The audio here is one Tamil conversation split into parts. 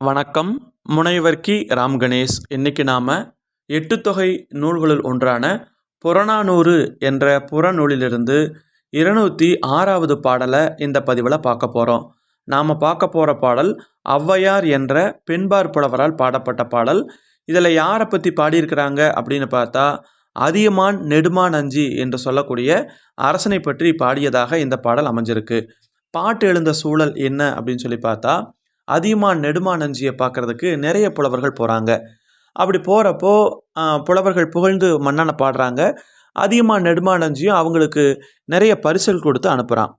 வணக்கம். முனைவர் கி. ராம் கணேஷ். இன்னைக்கு நாம் எட்டுத்தொகை நூல்களுள் ஒன்றான புறநானூறு என்ற புறநூலிலிருந்து இருநூற்றி ஆறாவது பாடலை இந்த பதிவில் பார்க்க போகிறோம் நாம் பார்க்க போகிற பாடல் ஔவையார் என்ற பெண்பார் புலவரால் பாடப்பட்ட பாடல். இதில் யாரை பற்றி பாடியிருக்கிறாங்க அப்படின்னு பார்த்தா அதியமான் நெடுமான் அஞ்சி என்று சொல்லக்கூடிய அரசனை பற்றி பாடியதாக இந்த பாடல் அமைஞ்சிருக்கு. பாட்டு எழுந்த சூழல் என்ன அப்படின்னு சொல்லி பார்த்தா அதியமான் நெடுமானஞ்சியை பார்க்கறதுக்கு நிறைய புலவர்கள் போகிறாங்க அப்படி போகிறப்போ புலவர்கள் புகழ்ந்து மன்னனை பாடுறாங்க. அதியமான் நெடுமான் அஞ்சியும் அவங்களுக்கு நிறைய பரிசல் கொடுத்து அனுப்புகிறான்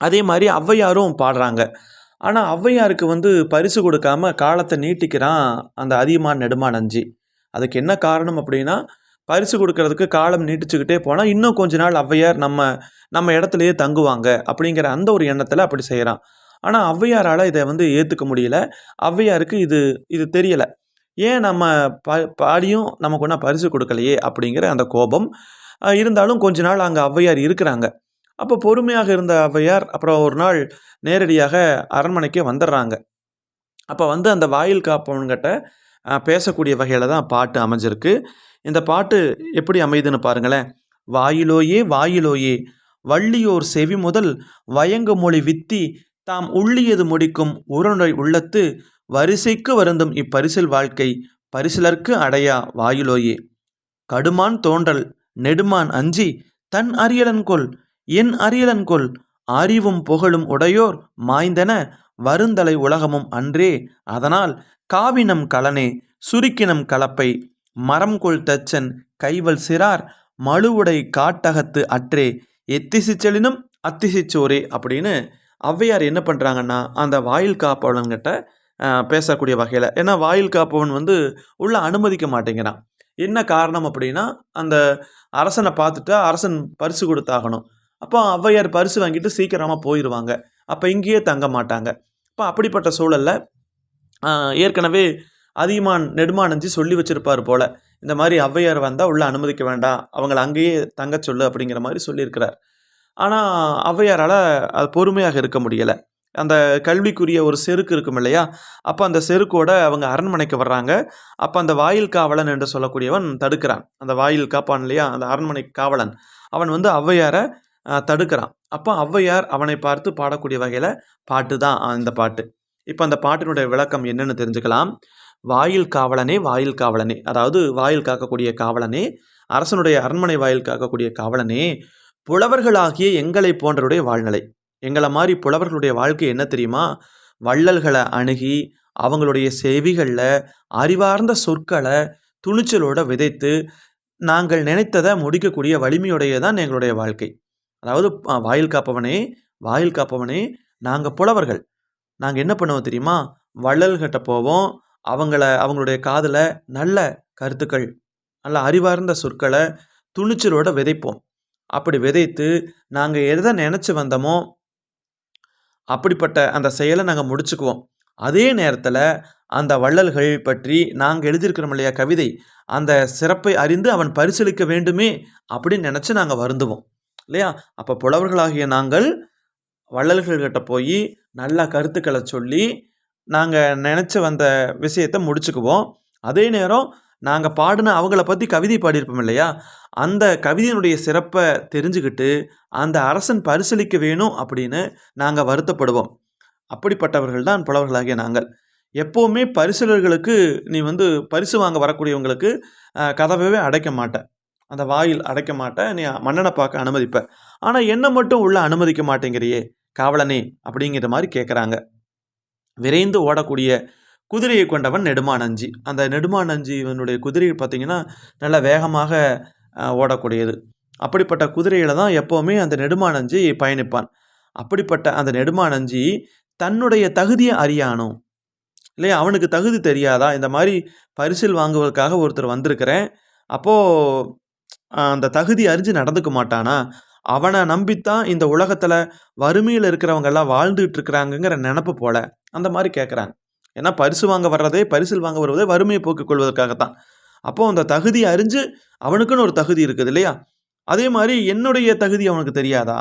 அதே மாதிரி ஔவையாரும் பாடுறாங்க. ஆனால் ஔவையாருக்கு வந்து பரிசு கொடுக்காம காலத்தை நீட்டிக்கிறான் அந்த அதியமான் நெடுமான் அஞ்சி அதுக்கு என்ன காரணம் அப்படின்னா பரிசு கொடுக்கறதுக்கு காலம் நீட்டிச்சுக்கிட்டே போனால் இன்னும் கொஞ்ச நாள் ஔவையார் நம்ம நம்ம இடத்துலையே தங்குவாங்க அப்படிங்கிற அந்த ஒரு எண்ணத்தில் அப்படி செய்கிறான் ஆனால் ஔவையாரால் இதை வந்து ஏற்றுக்க முடியல. ஔவையாருக்கு இது இது தெரியலை. ஏன் நம்ம பா பாடியும் நமக்கு ஒன்றா பரிசு கொடுக்கலையே அப்படிங்கிற அந்த கோபம் இருந்தாலும் கொஞ்ச நாள் அங்கே ஔவையார் இருக்கிறாங்க. அப்போ பொறுமையாக இருந்த ஔவையார் அப்புறம் ஒரு நாள் நேரடியாக அரண்மனைக்கே வந்துடுறாங்க அப்போ வந்து அந்த வாயில் காப்பவன்கிட்ட பேசக்கூடிய வகையில் தான் பாட்டு அமைஞ்சிருக்கு. இந்த பாட்டு எப்படி அமையுதுன்னு பாருங்களேன். வாயிலோயே வாயிலோயே வள்ளியோர் செவி முதல் வயங்கு மொழி வித்தி தாம் உள்ளியது முடிக்கும் உரனுரை உள்ளத்து வரிசைக்கு வருந்தும் இப்பரிசில் வாழ்க்கை பரிசிலர்க்கு அடையா வாயிலோயே. கடுமான் தோன்றல் நெடுமான் அஞ்சி தன் அரியலன்கொல் என் அரியலன்கொல் அறிவும் புகழும் உடையோர் மாய்ந்தன வருந்தலை உலகமும் அன்றே. அதனால் காவினம் கலனே சுருக்கினம் கலப்பை மரம் கொள் தச்சன் கைவல் சிறார் மழுவுடை காட்டகத்து அற்றே. எத்திசிச்செலினும் அத்திசிச்சோரே அப்படின்னு ஔவையார் என்ன பண்ணுறாங்கன்னா அந்த வாயில் காப்பவன்கிட்ட பேசக்கூடிய வகையில் ஏன்னா வாயில் காப்பவன் வந்து உள்ளே அனுமதிக்க மாட்டேங்கிறான். என்ன காரணம் அப்படின்னா அந்த அரசனை பார்த்துட்டு அரசன் பரிசு கொடுத்தாகணும். அப்போ ஔவையார் பரிசு வாங்கிட்டு சீக்கிரமாக போயிடுவாங்க அப்போ இங்கேயே தங்க மாட்டாங்க. இப்போ அப்படிப்பட்ட சூழலில் ஏற்கனவே அதிகமான் நெடுமானஞ்சி சொல்லி வச்சுருப்பார் போல் இந்த மாதிரி ஔவையார் வந்தால் உள்ளே அனுமதிக்க வேண்டாம் அவங்கள அங்கேயே தங்க சொல்லு அப்படிங்கிற மாதிரி சொல்லியிருக்கிறார். ஆனால் ஔவையாரால் அது பொறுமையாக இருக்க முடியலை. அந்த கல்விக்குரிய ஒரு செருக்கு இருக்கும் இல்லையா? அப்போ அந்த செருக்கோட அவங்க அரண்மனைக்கு வர்றாங்க. அப்போ அந்த வாயில் காவலன் என்று சொல்லக்கூடியவன் தடுக்கிறான். அந்த வாயில் காப்பான் இல்லையா? அந்த அரண்மனை காவலன். அவன் வந்து ஔவையாரை தடுக்கிறான். அப்போ ஔவையார் அவனை பார்த்து பாடக்கூடிய வகையில் பாட்டு தான் அந்த பாட்டு. இப்போ அந்த பாட்டினுடைய விளக்கம் என்னென்னு தெரிஞ்சுக்கலாம். வாயில் காவலனே வாயில் காவலனே. அதாவது வாயில் காக்கக்கூடிய காவலனே அரசனுடைய அரண்மனை வாயில் காக்கக்கூடிய காவலனே புலவர்களாகிய எங்களை போன்றவருடைய வாழ்நிலை. எங்களை மாதிரி புலவர்களுடைய வாழ்க்கை என்ன தெரியுமா? வள்ளல்களை அணுகி அவங்களுடைய செவிகளில் அறிவார்ந்த சொற்களை துணிச்சலோட விதைத்து நாங்கள் நினைத்ததை முடிக்கக்கூடிய வலிமையுடைய தான் எங்களுடைய வாழ்க்கை. அதாவது வாயில் காப்பவனே வாயில் காப்பவனே நாங்கள் புலவர்கள். நாங்கள் என்ன பண்ணுவோம் தெரியுமா? வள்ளல்கிட்ட போவோம். அவங்கள அவங்களுடைய காதில் நல்ல கருத்துக்கள் நல்ல அறிவார்ந்த சொற்களை துணிச்சலோட விதைப்போம். அப்படி விதைத்து நாங்கள் எதை நினச்சி வந்தோமோ அப்படிப்பட்ட அந்த செயலை நாங்கள் முடிச்சுக்குவோம். அதே நேரத்தில் அந்த வள்ளல்கள் பற்றி நாங்கள் எழுதியிருக்கிறோம் இல்லையா கவிதை அந்த சிறப்பை அறிந்து அவன் பரிசீலிக்க வேண்டுமே அப்படின்னு நினச்சி நாங்கள் வருந்துவோம். இல்லையா? அப்போ புலவர்களாகிய நாங்கள் வள்ளல்கள்கிட்ட போய் நல்ல கருத்துக்களை சொல்லி நாங்கள் நினச்சி வந்த விஷயத்தை முடிச்சுக்குவோம். அதே நேரம் நாங்கள் பாடின அவங்கள பற்றி கவிதை பாடியிருப்போம் இல்லையா? அந்த கவிதையினுடைய சிறப்பை தெரிஞ்சுக்கிட்டு அந்த அரசன் பரிசீலிக்க வேணும் அப்படின்னு நாங்கள் வருத்தப்படுவோம். அப்படிப்பட்டவர்கள் தான் புலவர்களாகிய நாங்கள். எப்போவுமே பரிசலர்களுக்கு நீ வந்து பரிசு வாங்க வரக்கூடியவங்களுக்கு கதவவே அடைக்க மாட்டேன் அந்த வாயில் அடைக்க மாட்டேன் நீ மன்னனை பார்க்க அனுமதிப்ப. ஆனால் என்ன மட்டும் உள்ள அனுமதிக்க மாட்டேங்கிறியே? காவலனே அப்படிங்கிற மாதிரி கேட்குறாங்க விரைந்து ஓடக்கூடிய குதிரையை கொண்டவன் நெடுமானஞ்சி அந்த நெடுமானஞ்சி இவனுடைய குதிரை பார்த்தீங்கன்னா நல்லா வேகமாக ஓடக்கூடியது. அப்படிப்பட்ட குதிரையில் தான் எப்போவுமே அந்த நெடுமானஞ்சி பயணிப்பான். அப்படிப்பட்ட அந்த நெடுமானஞ்சி தன்னுடைய தகுதியை அறியானோ இல்லையா அவனுக்கு தகுதி தெரியாதா இந்த மாதிரி பரிசில் வாங்குவதற்காக ஒருத்தர் வந்திருக்கிறேன். அப்போது அந்த தகுதி அறிஞ்சு நடந்துக்க மாட்டானா? அவனை நம்பித்தான் இந்த உலகத்தில் வறுமையில் இருக்கிறவங்கெல்லாம் வாழ்ந்துகிட்டு இருக்கிறாங்கங்கிற நினப்பு போல. அந்த மாதிரி கேட்குறாங்க ஏன்னா பரிசு வாங்க வர்றதே பரிசில் வாங்க வருவதே வறுமையை போக்கிக் கொள்வதற்காகத்தான் அப்போது அந்த தகுதி அறிஞ்சு அவனுக்குன்னு ஒரு தகுதி இருக்குது இல்லையா? அதே மாதிரி என்னுடைய தகுதி அவனுக்கு தெரியாதா?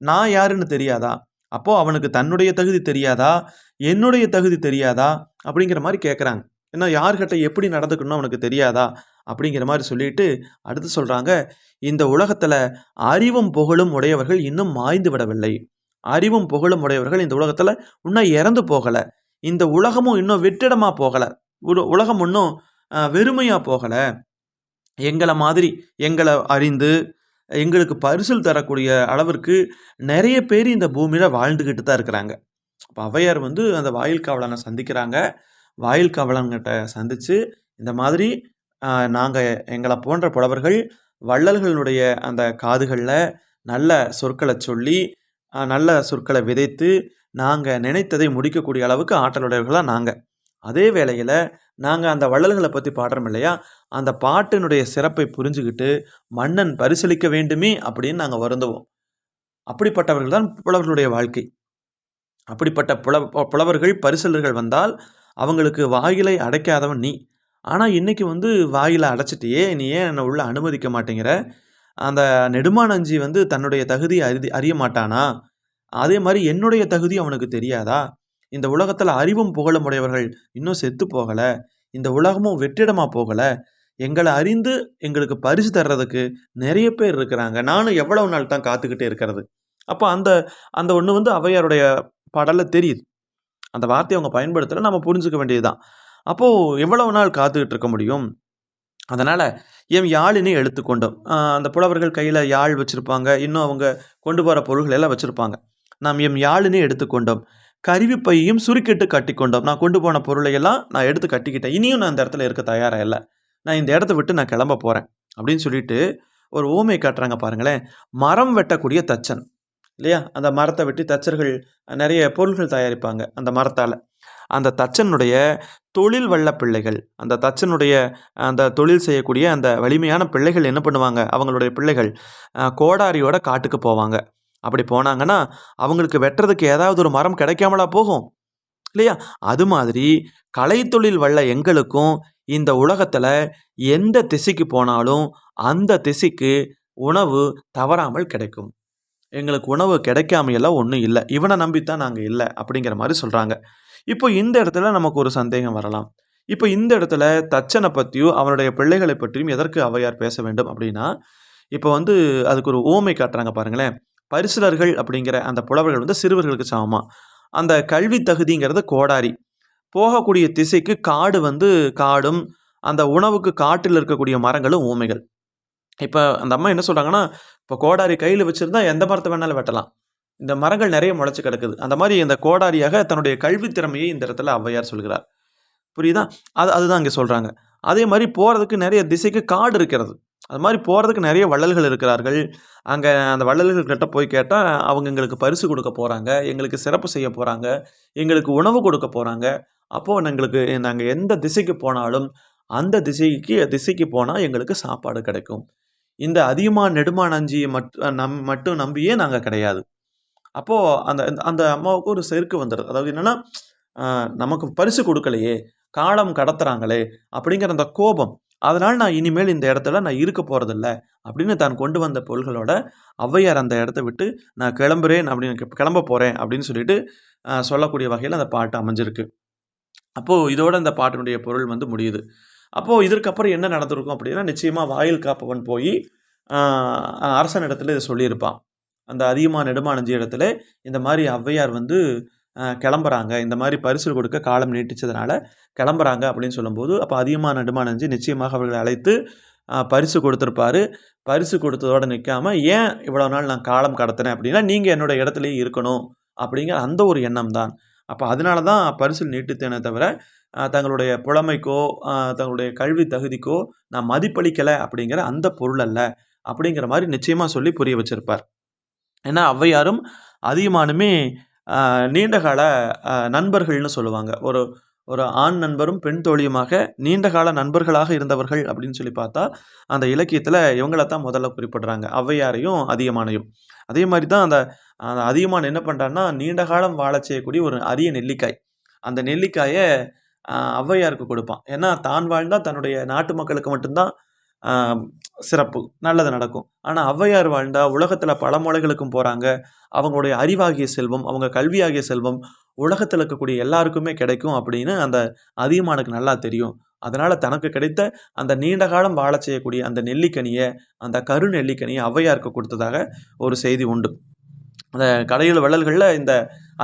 நான் யாருன்னு தெரியாதா? அப்போது அவனுக்கு தன்னுடைய தகுதி தெரியாதா? என்னுடைய தகுதி தெரியாதா? அப்படிங்கிற மாதிரி கேட்குறாங்க ஏன்னா யார்கிட்ட எப்படி நடந்துக்கணும் அவனுக்கு தெரியாதா? அப்படிங்கிற மாதிரி சொல்லிட்டு அடுத்து சொல்கிறாங்க இந்த உலகத்தில் அறிவும் புகழும் உடையவர்கள் இன்னும் மாய்ந்து விடவில்லை. அறிவும் புகழும் உடையவர்கள் இந்த உலகத்தில் இன்னும் இறந்து போகலை. இந்த உலகமும் இன்னும் வெற்றிடமாக போகலை. உலகம் இன்னும் வெறுமையாக போகலை. எங்களை மாதிரி எங்களை அறிந்து எங்களுக்கு பரிசில் தரக்கூடிய அளவிற்கு நிறைய பேர் இந்த பூமியில் வாழ்ந்துக்கிட்டு தான் இருக்கிறாங்க. அப்போ ஔவையார் வந்து அந்த வாயில் காவலனை சந்திக்கிறாங்க. வாயில் காவலன்கிட்ட சந்தித்து இந்த மாதிரி நாங்கள் எங்களை போன்ற புலவர்கள் வள்ளல்களுடைய அந்த காதுகளில் நல்ல சொற்களை சொல்லி நல்ல சொற்களை விதைத்து நாங்கள் நினைத்ததை முடிக்கக்கூடிய அளவுக்கு ஆற்றலுடையவர்களாக நாங்கள் அதே வேளையில் நாங்கள் அந்த வள்ளல்களை பற்றி பாடுறோம் இல்லையா? அந்த பாட்டினுடைய சிறப்பை புரிஞ்சுக்கிட்டு மன்னன் பரிசளிக்க வேண்டுமே அப்படின்னு நாங்கள் வருந்துவோம். அப்படிப்பட்டவர்கள் தான் புலவர்களுடைய வாழ்க்கை. அப்படிப்பட்ட புல புலவர்கள் பரிசலர்கள் வந்தால் அவங்களுக்கு வாயிலை அடைக்காதவன் நீ. ஆனால் இன்றைக்கி வந்து வாயிலை அடைச்சிட்டியே நீ ஏன் என்னை உள்ளே அனுமதிக்க மாட்டேங்கிற? அந்த நெடுமானஞ்சி வந்து தன்னுடைய தகுதியை அறி அறிய மாட்டானா? அதே மாதிரி என்னுடைய தகுதி அவனுக்கு தெரியாதா? இந்த உலகத்தில் அறிவும் புகழும் உடையவர்கள் இன்னும் செத்து போகலை. இந்த உலகமும் வெற்றிடமாக போகலை. எங்களை அறிந்து எங்களுக்கு பரிசு தர்றதுக்கு நிறைய பேர் இருக்கிறாங்க. நானும் எவ்வளவு நாள் தான் காத்துக்கிட்டே இருக்கிறது. அப்போ அந்த அந்த ஒன்று வந்து அவையாருடைய பாடலில் தெரியுது. அந்த வார்த்தையை அவங்க பயன்படுத்தலை நம்ம புரிஞ்சுக்க வேண்டியது தான் அப்போது எவ்வளவு நாள் காத்துக்கிட்டு இருக்க முடியும்? அதனால் எம் யாழினை எடுத்துக்கொண்டோம் அந்த புலவர்கள் கையில் யாழ் வச்சுருப்பாங்க. இன்னும் அவங்க கொண்டு போகிற பொருள்கள் எல்லாம் வச்சுருப்பாங்க. நாம் எம் யாழினை எடுத்துக்கொண்டோம். கருவி பையையும் சுருக்கிட்டு கட்டிக்கொண்டோம். நான் கொண்டு போன பொருளையெல்லாம் நான் எடுத்து கட்டிக்கிட்டேன். இனியும் நான் இந்த இடத்துல இருக்க தயாராக இல்லை. நான் இந்த இடத்த விட்டு நான் கிளம்ப போகிறேன் அப்படின்னு சொல்லிட்டு ஒரு ஓமை காட்டுறாங்க பாருங்களேன். மரம் வெட்டக்கூடிய தச்சன். இல்லையா? அந்த மரத்தை வெட்டி தச்சர்கள் நிறைய பொருள்கள் தயாரிப்பாங்க அந்த மரத்தால். அந்த தச்சனுடைய தொழில் வல்ல பிள்ளைகள் அந்த தச்சனுடைய அந்த தொழில் செய்யக்கூடிய அந்த வலிமையான பிள்ளைகள் என்ன பண்ணுவாங்க? அவங்களுடைய பிள்ளைகள் கோடாரியோட காட்டுக்கு போவாங்க. அப்படி போனாங்கன்னா அவங்களுக்கு வெட்டுறதுக்கு ஏதாவது ஒரு மரம் கிடைக்காமலா போகும்? இல்லையா? அது மாதிரி கலைத்தொழில் வல்ல எங்களுக்கும் இந்த உலகத்தில் எந்த திசைக்கு போனாலும் அந்த திசைக்கு உணவு தவறாமல் கிடைக்கும். எங்களுக்கு உணவு கிடைக்காமையெல்லாம் ஒன்றும் இல்லை. இவனை நம்பித்தான் நாங்கள் இல்லை அப்படிங்கிற மாதிரி சொல்கிறாங்க இப்போ இந்த இடத்துல நமக்கு ஒரு சந்தேகம் வரலாம். இப்போ இந்த இடத்துல தச்சனை பற்றியும் அவனுடைய பிள்ளைகளை பற்றியும் எதற்கு அவையார் பேச வேண்டும் அப்படின்னா இப்போ வந்து அதுக்கு ஒரு ஓமை காட்டுறாங்க பாருங்களேன். பரிசுலர்கள் அப்படிங்கிற அந்த புலவர்கள் வந்து சிறுவர்களுக்கு சமமாக அந்த கல்வி தகுதிங்கிறது கோடாரி. போகக்கூடிய திசைக்கு காடு வந்து காடும் அந்த உணவுக்கு காட்டில் இருக்கக்கூடிய மரங்களும் ஊமைகள். இப்போ அந்த அம்மா என்ன சொல்கிறாங்கன்னா இப்போ கோடாரி கையில் வச்சுருந்தா எந்த மரத்தை வேணாலும் வெட்டலாம். இந்த மரங்கள் நிறைய முளைச்சி கிடக்குது. அந்த மாதிரி இந்த கோடாரியாக தன்னுடைய கல்வி திறமையை இந்த இடத்துல ஔவையார் சொல்கிறார். புரியுதா? அது அதுதான் இங்கே சொல்கிறாங்க அதே மாதிரி போகிறதுக்கு நிறைய திசைக்கு காடு இருக்கிறது. அது மாதிரி போகிறதுக்கு நிறைய வள்ளல்கள் இருக்கிறார்கள். அங்கே அந்த வள்ளல்கள்கிட்ட போய் கேட்டால் அவங்க எங்களுக்கு பரிசு கொடுக்க போகிறாங்க எங்களுக்கு சிறப்பு செய்ய போகிறாங்க எங்களுக்கு உணவு கொடுக்க போகிறாங்க அப்போது எங்களுக்கு நாங்கள் எந்த திசைக்கு போனாலும் அந்த திசைக்கு திசைக்கு போனால் எங்களுக்கு சாப்பாடு கிடைக்கும். இந்த அதிகமாக நெடுமான் மட் மட்டும் நம் மட்டும் நம்பியே நாங்கள் கிடையாது. அப்போது அந்த அந்த அம்மாவுக்கு ஒரு செருக்கு வந்துடுது அதாவது என்னென்னா நமக்கு பரிசு கொடுக்கலையே காலம் கடத்துகிறாங்களே அப்படிங்கிற அந்த கோபம். அதனால் நான் இனிமேல் இந்த இடத்துல நான் இருக்க போகிறதில்ல அப்படின்னு தான் கொண்டு வந்த பொருள்களோட ஔவையார் அந்த இடத்த விட்டு நான் கிளம்புறேன் அப்படின்னு கிளம்ப போகிறேன் அப்படின்னு சொல்லிட்டு சொல்லக்கூடிய வகையில் அந்த பாட்டு அமைஞ்சிருக்கு. அப்போது இதோட அந்த பாட்டினுடைய பொருள் வந்து முடியுது. அப்போது இதற்கப்புறம் என்ன நடந்திருக்கும் அப்படின்னா நிச்சயமாக வாயில் காப்பவன் போய் அரசன் இடத்துல இதை சொல்லியிருப்பான். அந்த அதிகமாக நெடுமானஞ்சி இடத்துல இந்த மாதிரி ஔவையார் வந்து கிளம்புறாங்க. இந்த மாதிரி பரிசு கொடுக்க காலம் நீட்டிச்சதுனால கிளம்புறாங்க அப்படின்னு சொல்லும்போது அப்போ அதிகமாக நெடுமானஞ்சி நிச்சயமாக அவர்களை அழைத்து பரிசு கொடுத்துருப்பாரு. பரிசு கொடுத்ததோடு நிற்காம ஏன் இவ்வளோ நாள் நான் காலம் கடத்தினேன்? அப்படின்னா நீங்கள் என்னோட இடத்துலையே இருக்கணும். அப்படிங்கிற அந்த ஒரு எண்ணம் தான். அப்போ அதனால தான் பரிசு நீட்டுத்தேனே தவிர தங்களுடைய புலமைக்கோ தங்களுடைய கல்வி தகுதிக்கோ நான் மதிப்பளிக்கலை அப்படிங்கிற அந்த பொருள் அல்ல. அப்படிங்கிற மாதிரி நிச்சயமாக சொல்லி புரிய வச்சுருப்பார். ஏன்னா ஔவையாரும் அதிகமானுமே நீண்டகால நண்பர்கள்னு சொல்லுவாங்க. ஒரு ஒரு ஆண் நண்பரும் பெண் தோழியுமாக நீண்டகால நண்பர்களாக இருந்தவர்கள் அப்படின்னு சொல்லி பார்த்தா அந்த இலக்கியத்தில் இவங்கள தான் முதல்ல குறிப்பிடுறாங்க. ஔவையாரையும் அதிகமானையும் அதே மாதிரி தான் அந்த அந்த அதிகமான என்ன பண்ணுறான்னா நீண்ட காலம் வாழ செய்யக்கூடிய ஒரு அரிய நெல்லிக்காய். அந்த நெல்லிக்காயை ஔவையாருக்கு கொடுப்பான். ஏன்னா தான் வாழ்ந்தால் தன்னுடைய நாட்டு மக்களுக்கு மட்டும்தான் சிறப்பு நல்லது நடக்கும். ஆனால் ஔவையார் வாழ்ந்தா உலகத்தில் பல மொழிகளுக்கும் போகிறாங்க அவங்களுடைய அறிவாகிய செல்வம் அவங்க கல்வியாகிய செல்வம் உலகத்தில் இருக்கக்கூடிய எல்லாருக்குமே கிடைக்கும் அப்படின்னு அந்த அதியமானுக்கு நல்லா தெரியும். அதனால் தனக்கு கிடைத்த அந்த நீண்ட காலம் வாழ செய்யக்கூடிய அந்த நெல்லிக்கனியை அந்த கரு நெல்லிக்கனியை ஔவையாருக்கு கொடுத்ததாக ஒரு செய்தி உண்டு. அந்த கடையில் வள்ளல்களில் இந்த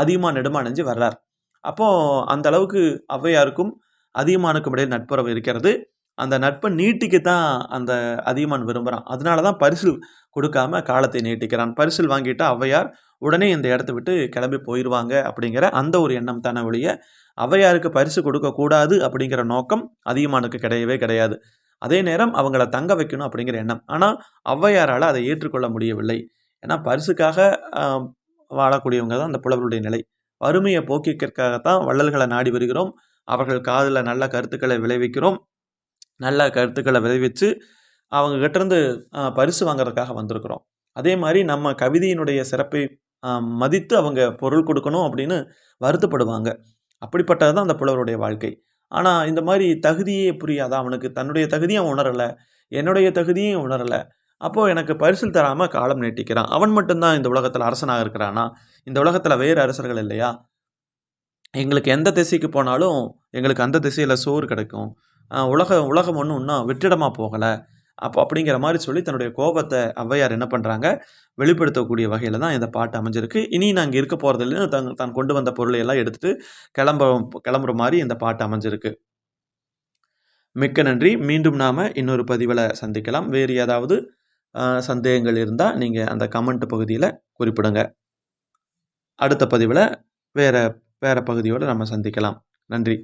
அதியமான் நெடுமானஞ்சு வர்றார். அப்போது அந்த அளவுக்கு ஔவையாருக்கும் அதியமானுக்கும் இடையே நட்புறவு இருக்கிறது. அந்த நட்பை நீட்டிக்க தான் அந்த அதியமான் விரும்புகிறான் அதனால தான் பரிசில் கொடுக்காம காலத்தை நீட்டிக்கிறான். பரிசில் வாங்கிட்டு ஔவையார் உடனே இந்த இடத்த விட்டு கிளம்பி போயிடுவாங்க அப்படிங்கிற அந்த ஒரு எண்ணம் தானே ஒழிய ஔவையாருக்கு பரிசு கொடுக்கக்கூடாது அப்படிங்கிற நோக்கம் அதியமானுக்கு கிடையவே கிடையாது. அதே நேரம் அவங்கள தங்க வைக்கணும் அப்படிங்கிற எண்ணம். ஆனால் ஔவையாரால் அதை ஏற்றுக்கொள்ள முடியவில்லை. ஏன்னா பரிசுக்காக வாழக்கூடியவங்க தான் அந்த புலவருடைய நிலை. வறுமையை போக்கிக்கிறதுக்காகத்தான் வள்ளல்களை நாடி வருகிறோம். அவர்கள் காதில் நல்ல கருத்துக்களை விளைவிக்கிறோம். நல்ல கருத்துக்களை விளைவித்து அவங்க பரிசு வாங்குறதுக்காக வந்திருக்கிறோம். அதே மாதிரி நம்ம கவிதையினுடைய சிறப்பை மதித்து அவங்க பொருள் கொடுக்கணும் அப்படின்னு வருத்தப்படுவாங்க. அப்படிப்பட்டது தான் அந்த புலவருடைய வாழ்க்கை. ஆனால் இந்த மாதிரி தகுதியே புரியாதா? அவனுக்கு தன்னுடைய தகுதியும் உணரலை என்னுடைய தகுதியும் உணரலை. அப்போது எனக்கு பரிசில் தராமல் காலம் நீட்டிக்கிறான். அவன் மட்டும்தான் இந்த உலகத்தில் அரசனாக இருக்கிறானா? இந்த உலகத்தில் வேறு அரசர்கள் இல்லையா? எங்களுக்கு எந்த திசைக்கு போனாலும் எங்களுக்கு அந்த திசையில் சோறு கிடைக்கும். உலக உலகம் ஒன்றும் இன்னும் வெற்றிடமாக போகலை. அப்போ அப்படிங்கிற மாதிரி சொல்லி தன்னுடைய கோபத்தை ஔவையார் என்ன பண்ணுறாங்க வெளிப்படுத்தக்கூடிய வகையில் தான் இந்த பாட்டு அமைஞ்சிருக்கு. இனி நாங்கள் இருக்க போகிறதில்ல தன் தான் கொண்டு வந்த பொருளை எல்லாம் எடுத்துட்டு கிளம்ப கிளம்புற மாதிரி இந்த பாட்டு அமைஞ்சிருக்கு. மிக்க நன்றி. மீண்டும் நாம் இன்னொரு பதிவில் சந்திக்கலாம். வேறு ஏதாவது சந்தேகங்கள் இருந்தால் நீங்கள் அந்த கமெண்ட் பகுதியில் குறிப்பிடுங்க. அடுத்த பதிவில் வேறு வேறு பகுதியோடு நம்ம சந்திக்கலாம். நன்றி.